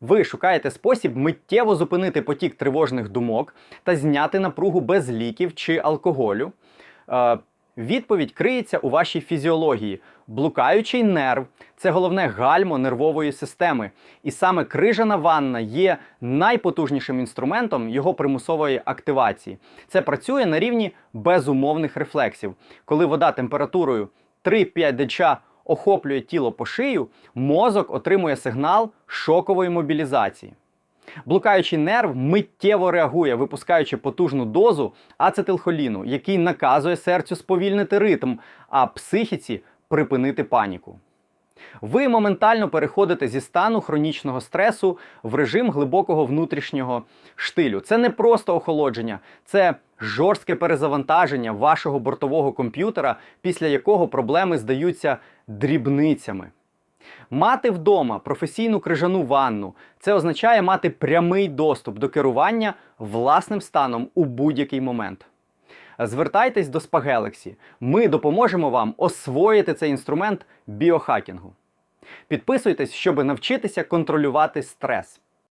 Ви шукаєте спосіб миттєво зупинити потік тривожних думок та зняти напругу без ліків чи алкоголю. Е, відповідь криється у вашій фізіології. Блукаючий нерв це головне гальмо нервової системи. І саме крижана ванна є найпотужнішим інструментом його примусової активації. Це працює на рівні безумовних рефлексів. Коли вода температурою 3-5 деча охоплює тіло по шию, мозок отримує сигнал шокової мобілізації. Блукаючий нерв миттєво реагує, випускаючи потужну дозу ацетилхоліну, який наказує серцю сповільнити ритм, а психіці припинити паніку. Ви моментально переходите зі стану хронічного стресу в режим глибокого внутрішнього штилю. Це не просто охолодження, це жорстке перезавантаження вашого бортового комп'ютера, після якого проблеми здаються дрібницями. Мати вдома професійну крижану ванну це означає мати прямий доступ до керування власним станом у будь-який момент. Звертайтесь до Спагелексі. Ми допоможемо вам освоїти цей інструмент біохакінгу. Підписуйтесь, щоб навчитися контролювати стрес.